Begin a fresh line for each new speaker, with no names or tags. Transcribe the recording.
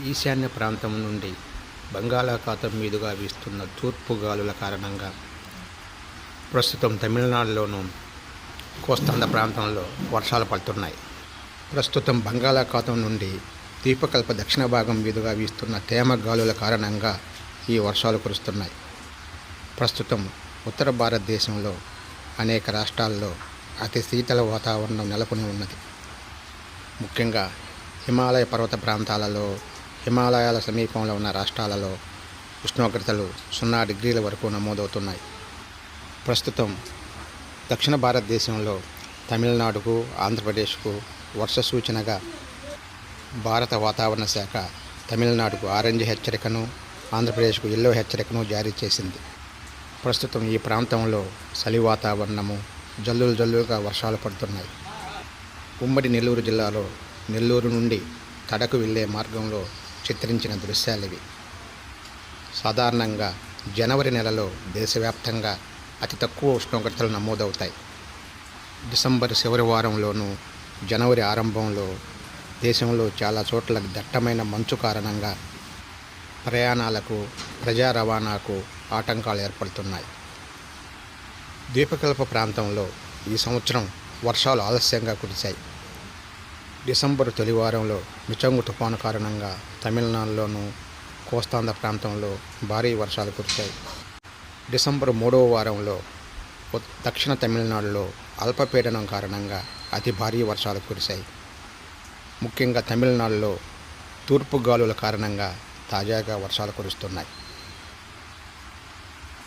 ఈశాన్య ప్రాంతం నుండి బంగాళాఖాతం మీదుగా వీస్తున్న తూర్పు గాలుల కారణంగా ప్రస్తుతం తమిళనాడులోను కోస్తాంధ్ర ప్రాంతంలో వర్షాలు పడుతున్నాయి. ప్రస్తుతం బంగాళాఖాతం నుండి ద్వీపకల్ప దక్షిణ భాగం మీదుగా వీస్తున్న తేమ గాలుల కారణంగా ఈ వర్షాలు కురుస్తున్నాయి. ప్రస్తుతం ఉత్తర భారతదేశంలో అనేక రాష్ట్రాల్లో అతి శీతల వాతావరణం నెలకొని ఉన్నది. ముఖ్యంగా హిమాలయ పర్వత ప్రాంతాలలో హిమాలయాల సమీపంలో ఉన్న రాష్ట్రాలలో ఉష్ణోగ్రతలు సున్నా డిగ్రీల వరకు నమోదవుతున్నాయి. ప్రస్తుతం దక్షిణ భారతదేశంలో తమిళనాడుకు ఆంధ్రప్రదేశ్కు వర్ష సూచనగా భారత వాతావరణ శాఖ తమిళనాడుకు ఆరెంజ్ హెచ్చరికను ఆంధ్రప్రదేశ్కు ఎల్లో హెచ్చరికను జారీ చేసింది. ప్రస్తుతం ఈ ప్రాంతంలో చలి వాతావరణము జల్లులు జల్లులుగా వర్షాలు పడుతున్నాయి. ఉమ్మడి నెల్లూరు జిల్లాలో నెల్లూరు నుండి తడకు వెళ్ళే మార్గంలో చిత్రించిన దృశ్యాలివి సాధారణంగా జనవరి నెలలో దేశవ్యాప్తంగా అతి తక్కువ ఉష్ణోగ్రతలు నమోదవుతాయి. డిసెంబర్ చివరి వారంలోనూ జనవరి ఆరంభంలో దేశంలో చాలా చోట్ల దట్టమైన మంచు కారణంగా ప్రయాణాలకు ప్రజా రవాణాకు ఆటంకాలు ఏర్పడుతున్నాయి. ద్వీపకల్ప ప్రాంతంలో ఈ సంవత్సరం వర్షాలు ఆలస్యంగా కురిశాయి. డిసెంబర్ తొలివారంలో మిచంగు తుఫాను కారణంగా తమిళనాడులోను కోస్తాంధ్ర ప్రాంతంలో భారీ వర్షాలు కురిశాయి. డిసెంబర్ మూడవ వారంలో దక్షిణ తమిళనాడులో అల్పపీడనం కారణంగా అతి భారీ వర్షాలు కురిశాయి. ముఖ్యంగా తమిళనాడులో తూర్పు గాలుల కారణంగా తాజాగా వర్షాలు కురుస్తున్నాయి.